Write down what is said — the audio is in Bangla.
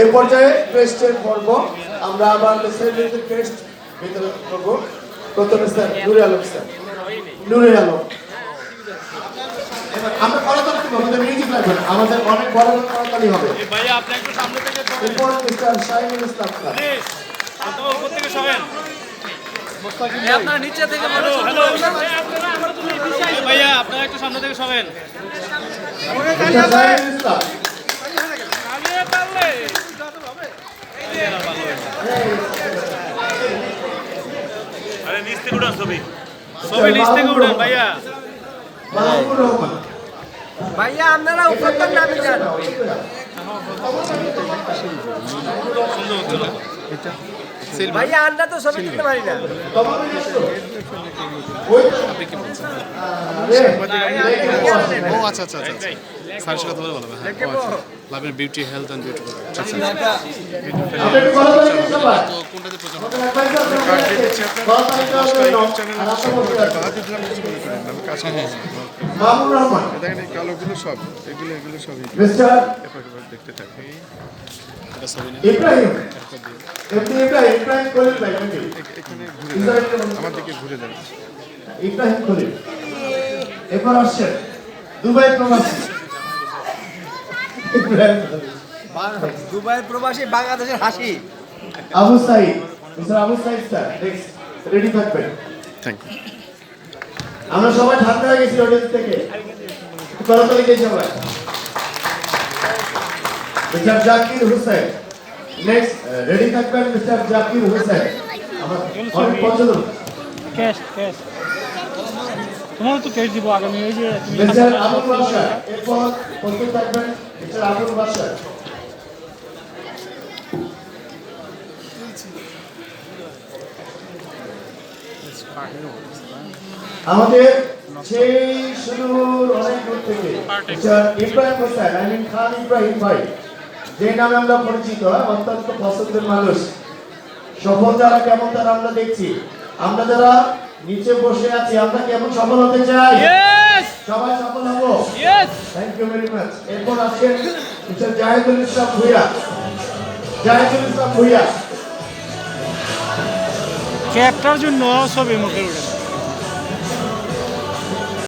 এই পর্যায়ে ক্রেস্টের পর্ব আমরা আবার সেলিব্রিটি ক্রেস্ট বিতরণ করব। প্রথমে স্যার নুরে আলম স্যার নুরে আলম। আমরা করতালি দিব আমাদের মিউজিক লাগবে আমাদের অনেক বড় বড় করতালি হবে। ভাইয়া আপনি একটু সামনে থেকে এরপর মিস্টার শাহিনুল ইসলাম খান প্লিজ অথবা উপর থেকে সবেন আপনার নিচে থেকে ভাইয়া আপনারা একটু সামনে থেকে ইসলাম আরে নিচ থেকে উঠান ছবি। ছবি নিচ থেকে উঠান ভাইয়া। ভাইয়া আপনারা উপর নামে যান ভাইয়া আমরা তো সবাই দিতে পারি না। ও আচ্ছা আচ্ছা আচ্ছা আচ্ছা। স্যারের সাথে কথা বলে। ভালো হ্যাঁ আচ্ছা লাভের বিউটি হেলথ অ্যান্ড বিউটি আচ্ছা আচ্ছা তো সব দেখতে আমার দিকে ঘুরে এরপর আসছেন দুবাই প্রবাসী। দুবাই প্রবাসী বাংলাদেশের হাসি। Abu Saeed mister Abu Saeed sir next ready থাকবেন? থ্যাংক ইউ আমরা সবাই ঠান্ডা হয়ে গেছি অডিয়েন্স থেকে। করতালি দিয়ে সবাই mister Zakir Hossain next ready থাকবেন মিস্টার জাকির হোসেন? আমার অনেক পছন্দ। ক্যাশ ক্যাশ তোমার তো ক্যাশ দিব আগামী ওই যে আমাদের সেই শুরুর অনেক দূর থেকে ইব্রাহিম হোসেন আই মিন খান ইব্রাহিম ভাই যে নামে আমরা পরিচিত অত্যন্ত পছন্দের মানুষ। সফল যারা কেমন তারা আমরা দেখছি। আমরা যারা নিচে বসে আছি আমরা কি কেমন সফল হতে চাই? সবাই সফল হব? থ্যাংক ইউ ভেরি মাচ এরপর আসেন মিস্টার জাহিদুল ইসলাম ভুইয়া। জাহিদুল ইসলাম ভুইয়া। ক্যাবটার জন্য ছবি মুখে উঠে